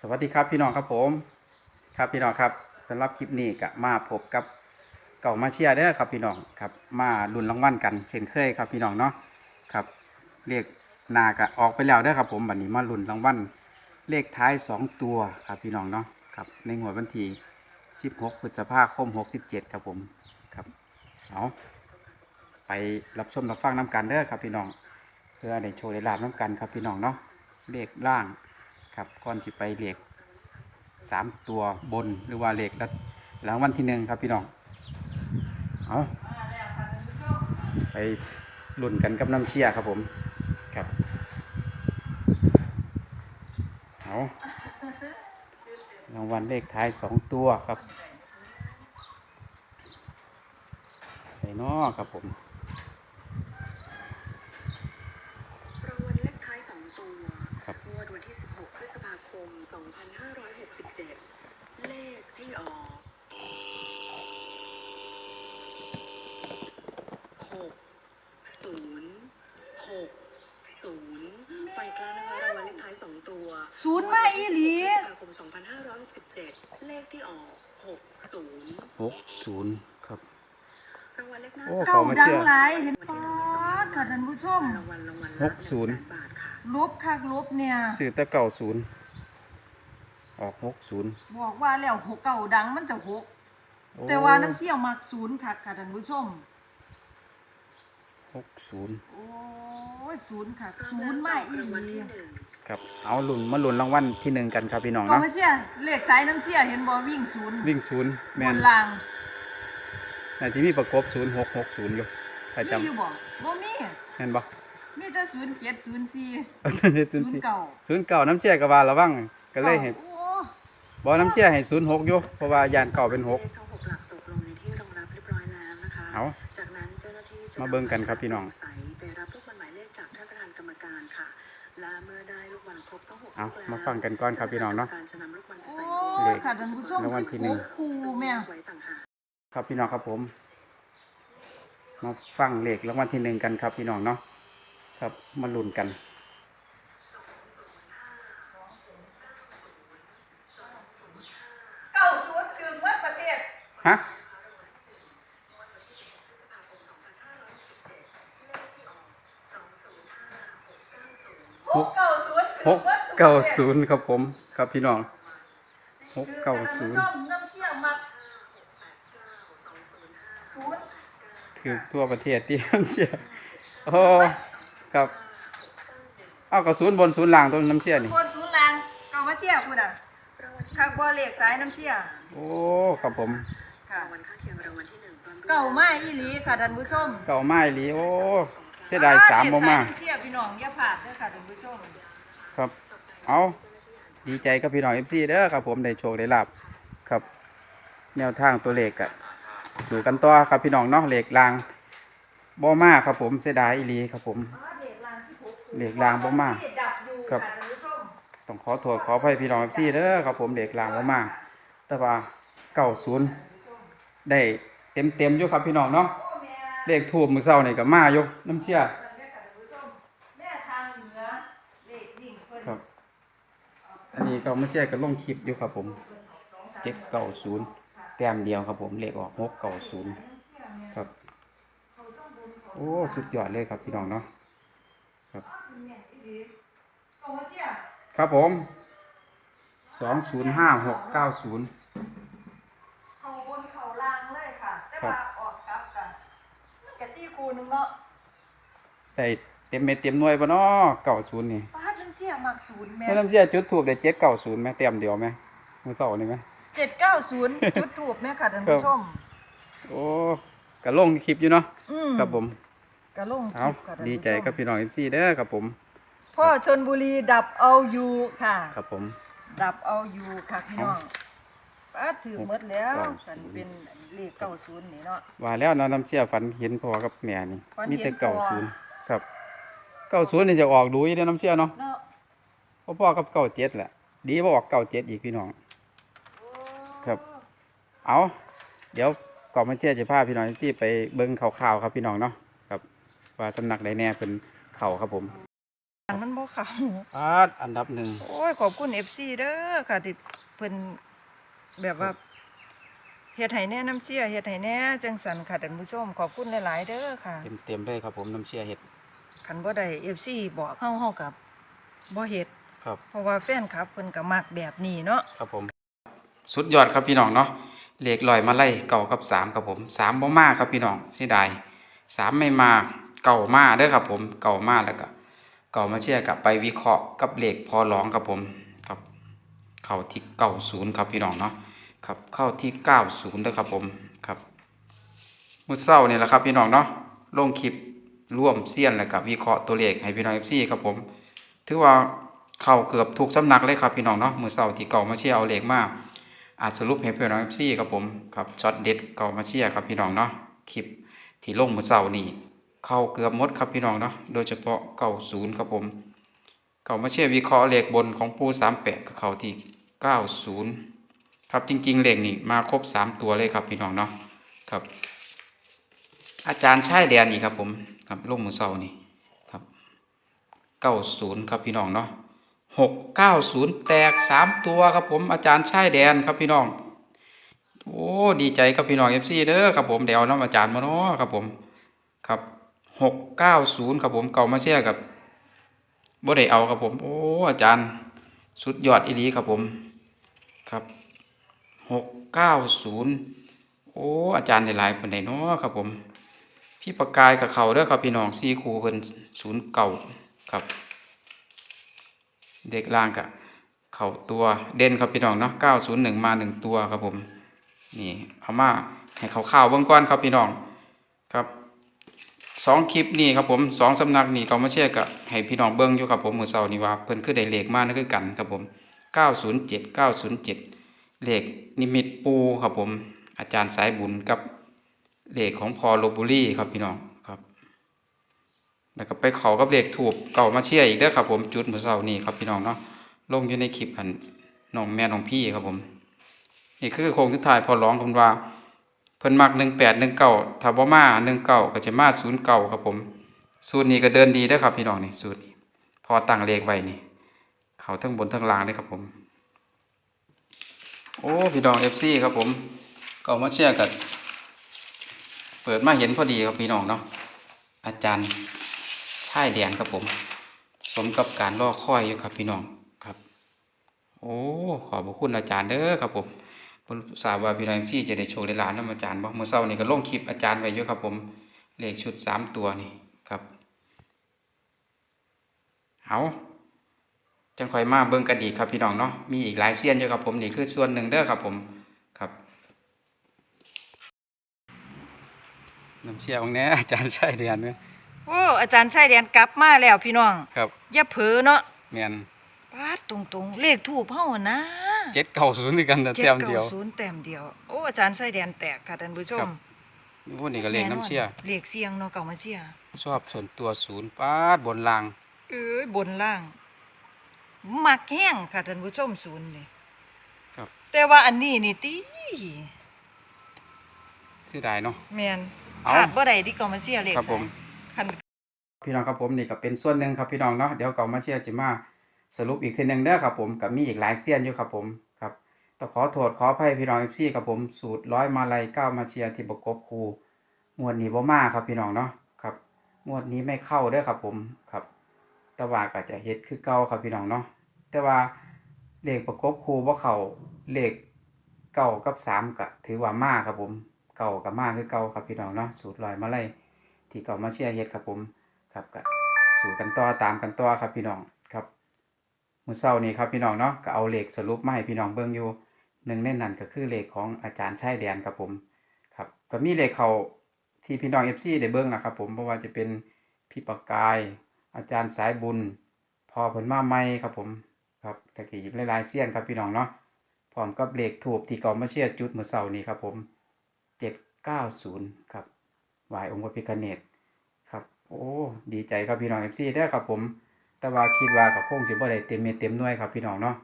สวัสดีครับพี่น้องครับผม ครับพี่น้องครับสำหรับคลิปนี้ก็มาพบกับเก่ามาเชียร์เด้อครับพี่น้องครับ มาลุ้นรางวัลกัน เช่นเคยครับพี่น้องเนาะครับเลขหนากะออกไปแล้วเด้ครับผมบัดนี้มาลุ้นรางวัลเลขท้ายสองตัวครับพี่น้องเนาะครับในงวดวันที่16พฤษภาคม67ครับผมครับเอาไปรับชมรับฟังน้ำกันเด้อครับพี่น้องเพื่อได้โชว์ได้ลาบน้ำกันครับพี่น้องเนาะเลขล่าง ครับก่อนสิไปเหลขสามตัวบนหรือว่าเหลขรัดรางวัลที่หนึ่งครับพี่น้องเอาไปลุ่นกันกับน้ำเชียร์ครับผมครับเอารางวัลเลขท้ายสองตัวครับไปนอครับผม รางวัลเลขท้าย 2 ตัว ครับ งวดวันที่ 16 พฤษภาคม 2567 เลขที่ออก6 0 6 0ไฟกลางนะคะรางวัลเลขท้าย 2 ตัวศูนย์มาอีหลีงวดวันที่16พฤษภาคม2567 เลขที่ออก 60 หกศูนย์ครับ รางวัลเลขหน้าโอ้สามเก่าขอมาดัเชื่งอหลายเห็นวันปที่อหนึ่งมีสองดค่ะท่านผู้ชม รางวัลรางวัลหละกศูนย์1แสบาทค่ะ ลบคักลบเนี่ย สื่อแต่เก่าศูนย์ ออกหกศูนย์บอกว่าแล้วหกเก่าดังมันจะหกโอ้แต่ว่าน้ำเสี่ยวมักศูนย์คักค่ะท่านผู้ชมหกศูนย์โอ้ยศูนย์คักศูนย์มาอีรางวัลหลีที่หนึ่งครับเอาลุ่นมาลุ่นรางวัลที่หนึ่งกันครับพี่น้องก็เนาะมาเชี่ยเลขสายน้ำเชี่ยเห็นบ่วิ่งศูนย์วิ่งศูนย์แมบนนรางในที่มีประกบศูนย์หกหกศูนย์อยู่ใครมีจำอยู่บ่บ่มีแม่นบ่มีแต่ศูนย์เจ็ดศูนย์สี่ศูนย์เจ็ดศูศูนนย์สี่ย์เก่าศูนย์เก่าน้ำเชี่ยกับว่าระวังก็เลยให้ โอ้บ่น้ำเชี่ยให้ศูนย์หกอยู่เพราะว่ายานเก่าเป็นหกเลขทั้งหกหลักตกลงในที่รองรับเรียบร้อยแล้วนะคะ เอาจากนั้นเจ้าหน้าที่จะมาเบิ่งกันครับพี่น้องใสไปรับลูกบอลหมายเลขจากท่านประธานกรรมการค่ะและเมื่อได้ลูกบอลครบทั้งหกเอาลูกแล้วมาฟังกันก่อนครับพี่น้องเนาะการจะนำลูกบอลไปโอ้ใส่เลขค่ะท่านผู้ชมรางวัลที่หนึ่งสิบหกคู่แม่ไว้ต่างหากครับพี่น้องครับผม มาฟังเลขรางวัลที่หนึ่งกันครับพี่น้องเนาะครับมาลุ้นกัน เก้าศูนย์ถึงวัดประเทศ ฮะหกเก้าศูนย์หกเก้าศูนย์ครับผม ครับพี่น้องหกเก้าศูนย์น้ำเชี่ยวมักศูนย์ถือทั่วประเทศที่น้ำเชี่ยโอ้ครับเอากระศูนย์บนศูนย์ล่างตรงน้ำเชี่ยนี่คนศูนย์ลางเก่ามาเชี่ยวคุณอะคักบ่เหล็กสายน้ำเชี่ยโอ้ครับผม ค่ะ รางวัลข้างเคียงรางวัลที่หนึ่งพร้อมด้วยเก่ามาอีหลีค่ะท่านผู้ชมเก่าไม้หลีโอ้เสียดายสามบ่มาเหล็กสยน้ำเชี่ยพี่น้องอย่าพลาดเด้อค่ะท่านผู้ชมครับ เอาดีใจกับพี่น้องเอฟซีเด้อครับผมได้โชคได้ลาบครับ แนวทางตัวเลขอะสู่กันต่อครับพี่น้องเนาะเลขลางบ่มาครับผมเสียดายอีหลีครับผมเหล็กรางบ่มาดับอยู่ครัค่ะบท่านผู้ชมต้องขอโทษขออภัยพี่น้องเอฟซีเด้อครับผมเด็กลางบ่มาแต่ว่าเก้าศูนย์ ได้เต็มเต็มๆอยู่ครับพี่น้องเนาะโอ้แม่เลขทูบมือเศร้านี่ก็มาอยู่น้ำเชี่ยแม่ค่ะท่านผู้ชมแม่ทางเหนือเหล็กวิ่งเพิ่นครับอันนี้ก็ไม่ใช่ก็ลงคลิปอยู่ครับ ผมเจ็ดเก้าศูนย์แต้มเดียวครับผมเลขออกหกเก้าศูนย์ครับโอ้สุดยอดเลยครับพี่น้องเนาะครับเก่ามาเชี่ยครับผมสองศูนย์ห้าหกเก้าศูนย์ เขาบนเขาล่างเลยค่ะ แต่ ครับ ว่าออกกลับกันมัน กะซี่คูหนึงเนาะได้เต็มเม็ดเต็มหน่วยปะเนาะเก้าศูนย์นี่ป้าน้ำเชี่ยมักศูนย์แม่แม่น้ำเชี่ยจุดถูกได้เจ็ดเก้าศูนย์ไหมเต็มเดียวไหมมือเศร้านี่ไหมเจ็ดเก้าศูนย์จุดถูกแม่ค่ะท่านผู้ชมโอ้กะลงคลิปอยู่เนาะอืมครับผมกะลงคเอาลิปค่ะท่านดีผู้ชมใจกับพี่น้องเอฟซีเด้อครับผมพ่อชนบุรีดับเอาอยู่ค่ะ ครับผม ดับเอาอยู่ค่ะพี่น้อง ป้าถือหมดแล้วเก้าศูสันนย์เป็นเลขเก้าศูนย์นี่เนาะ ว่าแล้วเนาะน้ำเชี่ยฝันเห็นพ่อกับแม่นี่ ฝันเห็น มีแต่พ่เก้าอศูนย์ครับเก้าศูนย์นี่จะออกดูอยู่เด้อน้ำเชี่ยเนาะเนาะเพราะพ่อกับเก้าเจ็ดแหละ ดีบ่ออกเก้าเจ็ดอีกพี่น้องครับ เอาเดี๋ยวก่อนมาเชี่ยจะพาพี่น้องเอฟซีไปเบิ่งข่าวๆครับพี่น้องเนาะครับ ว่าสำนักใดแน่เป็นเข่าครับผมอันมันบ่เข้าปาดอันดับหนึ่งโอ้ยขอบคุณ FC เด้อค่ะที่เพิ่น แบบว่าเฮ็ดให้แน่น้ำเชี่ยเฮ็ดให้แน่จังสันค่ะท่านผู้ชมขอบคุณหลาย ๆ เด้อค่ะเต็มเต็มๆเลยครับผมน้ำเชียเห็ด คันบ่ได้ FC บอกเฮาเฮากับบ่เฮ็ดครับ เพราะว่าแฟนคลับเพิ่นก็มักแบบนี้เนาะ ครับผม สุดยอดครับพี่น้องเนาะเลขลอยมาไล่เก่ากับสามครับผมสามบ่มาครับพี่น้องเสียดายสามไม่มาเก่ามาเด้อครับผมเก่ามาแล้วก็เก่ามาเชียร์กับไปวิเคราะห์กับเลขพอร้องครับผมครับ เข้าที่เก้าศูนย์ครับพี่น้องเนาะ ครับเข้าที่เก้าศูนย์เด้อครับผมครับมือเช้านี่แหละครับพี่น้องเนาะลงคลิปร่วมเซียนแล้วกับวิเคราะห์ตัวเลขให้พี่น้อง FC ครับผมถือว่าเข้าเกือบทุกสำนักเลยครับพี่น้องเนาะมือเสาร์ที่เก่ามาเชียร์เอาเลขมากอาจสรุปให้พี่น้องเอฟซีครับผมครับช็อตเด็ดเก่ามาเชียร์ครับพี่น้องเนาะคลิปที่ลงมือเสาร์นี่เข้าเกือบมดครับพี่น้องเนาะโดยเฉพาะเก่าศูนย์ครับผมเก่ามาเชียร์วิเคราะห์เลขบนของปูสามแปดเข้าที่เก้าศูนย์ ครับจริง ๆ เหลขนี่มาครบสามตัวเลยครับพี่น้องเนาะครับ อาจารย์ชายแดนอีกครับผมครับลงมือเสานี่ครับเก้าศูนย์ครับพี่น้องเนาะหกเก้าศูนย์แตกสามตัวครับผมอาจารย์ชายแดนครับพี่น้องโอ้ดีใจครับพี่น้องเอฟซีเด้อครับผมเดี๋ยวเอาน้ำอาจารย์มาเนาะครับผมครับหกเก้าศูนย์ครับผมเก่ามาเชียร์กับบ่ได้เอาครับผม โอ้อาจารย์ สุดยอดอีหลีครับผมครับ หกเก้าศูนย์โอ้อาจารย์ได้หลายเป็นไดเนาะครับผม พี่ประกายกับเขาเด้อครับพี่น้องซีครูเพิ่นศูนย์เก่าครับ เด็กล่างกับเขาตัวเด่นครับพี่น้องเนาะ901มาหนึ่งตัวครับผม นี่เอามาให้เขาข่าวเบื้องก้อนครับพี่น้องครับสองคลิปนี่ครับผมสองสำนักนี่เขามาเชื่อกับให้พี่น้องเบิ้งอยู่ครับผมมือเสาร์นี่ว่าเพิ่นคือได้เลขมากนั่นคือกันครับผม907 907เจ็ดเก้าศูนย์เจ็ด เลขนิมิตปูครับผม อาจารย์สายบุญกับเลขของพอโลบุรีครับพี่น้องครับ แล้วก็ไปเขากับเลขถูกเก่ามาเชียร์อีกเด้อครับผมจุดมือเสานี่ครับพี่น้องเนาะลงอยู่ในคลิปอันน้องแม่น้องพี่ครับผม นี่คือโครงสุดท้ายพอร้องคำว่าเพิ่นมักหนึ่งแปดหนึ่งเก้าถ้าบมาหนึ่งเก้าก็จะมาศูนย์เก้าครับผม สูตรนี้ก็เดินดีเด้ครับพี่น้องนี่สูตรพอตั้งเลขไว้นี่ เขาทั้งบนทั้งล่างเลยครับผม โอ้พี่น้องเอฟซีครับผมก็มาเชียร์กันเปิดมาเห็นพอดีครับพี่น้องเนาะอาจารย์ช่ายแดนครับผม สมกับการรอคอยอยู่ครับพี่น้องครับ โอ้ขอบคุณอาจารย์เด้อครับผมผมทราวาพี่น้องที่จะได้โชว์ได้านน้ำอาจารย์บ่เมื่อเช้านี่ก็ลงคลิปอาจารย์ไว้อยู่ครับผมเลขชุดสามตัวนี่ครับเอา จังคอยมาเบิ่งกันอีกครับพี่น้องเนาะมีอีกหลายเซียนอยู่ครับผมนี่คือส่วนหนึ่งเด้อครับผมครับน้ำเชี่ยวของแน่อาจารย์ใช่เดียนไหมโอ้อาจารย์ชายแดนกลับมาแล้วพี่น้องครับอย่าเผลอเนาะแม่นปาดตรงๆ เลขทูบเฮานะเจ็ดเก้าศูนย์ด้วยกันแต่เจ็ดแต้มเก้าเดียวศูนย์แต้มเดียวโอ้อาจารย์ชายแดนแตกค่ะท่านผู้ชครัมบพวกนี้ก็เลขน้ำเชี่ยแเลขเสียงเนาะเก่ามาเชียร์ชอบส่วนตัวศูนย์ป้าดบนราง เอ้ยบนล่าง มักแห้งค่ะท่านผู้ชมศูนย์นี่ครับ แต่ว่าอันนี้นี่ติเสียดายเนาะแม่นเอาพลาดบ่ได้ที่เก่ามาเชียร์เลขครับผมคันพี่น้องครับผมนี่ก็เป็นส่วนหนึ่งครับพี่น้องเนาะเดี๋ยวเก่ามาเชียร์จิมาสรุปอีกทีหนึ่งเด้อครับผมกับมีอีกหลายเซียนอยู่ครับผมครับต้องขอโทษขออภัยพี่น้องเอฟซีครับผมสูตรร้อยมาลัยเก้ามาเชียร์ที่ประกบครูงวดนี้บ่มาครับพี่น้องเนาะครับงวดนี้ไม่เข้าเด้อครับผมครับแต่ว่าก็จะเฮ็ดคือเก่าครับพี่น้องเนาะ แต่ว่าเลขประกบครูบ่เขาเลขเก้ากับสามก็ถือว่ามากครับผมเก่ากับมากคือเก่าครับพี่น้องเนาะสูตรร้อยมาลัยที่เก่ามาเชียร์เฮ็ดครับผมครับก็สู่กันต่อตามกันต่อครับพี่น้องครับมือเช้านี้ครับพี่น้องเนาะก็เอาเลขสรุปมาให้พี่น้องเบิ่งอยู่หนึ่งในนั้นก็คือเลขของอาจารย์ชายแดนครับผมครับก็มีเลขเขาที่พี่น้อง FC ได้เบิ่งนะครับผมเพราะว่าจะเป็นพี่ประกาย อาจารย์สายบุญ พอเพิ่นมาใหม่ครับผม ครับแล้วก็อีกหลายๆเสี้ยนครับพี่น้องเนาะพร้อมกับเลขถูกที่ก่ามาเชียร์จุดมือเช้านี้ครับผม790ครับไหวองค์พระพิฆเนศครับ โอ้ดีใจครับพี่น้องเอฟซีได้ครับผม แต่ว่าคิดว่ากับคงสิบ่ได้เต็มเม็ดเต็มหน่วยครับพี่น้องเนาะ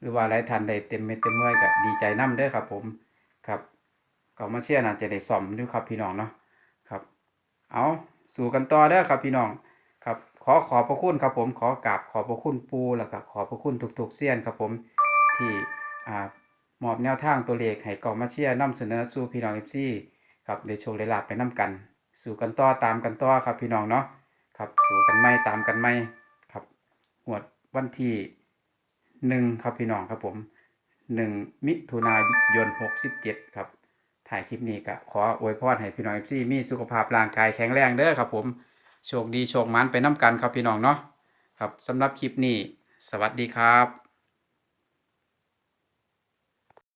หรือว่าหลายท่านได้เต็มเม็ดเต็มหน่วยก็ดีใจนํเด้อครับผมครับก็มาเชียร์น่าจะได้ซ่อมอยู่ครับพี่น้องเนาะครับ เอาสู่กันต่อเด้อครับพี่น้อง ขอขอบพระคุณครับผมขอกราบขอบพระคุณปูแล้วก็ขอบพระคุณทุกๆเซียนครับผมที่อ่ามอบแนวทางตัวเลขให้กองมาเชียร์นำเสนอสู่พี่น้อง FC ครับได้โชคได้ลาบไปนํกัน สู่กันต่อตามกันต่อครับพี่น้องเนาะครับสู่กันไม่ตามกันไม่ครับหวดวันที่หนึ่งครับพี่น้องครับผมหนึ่งมิถุนายนหกสิบเจ็ดครับถ่ายคลิปนี้ก็ขออวยพรให้พี่น้อง FC มีสุขภาพร่างกายแข็งแรงเด้อครับผม โชคดีโชคมันไปน้กันครับพี่น้องเนาะครับสำหรับคลิปนี้ สวัสดีครับ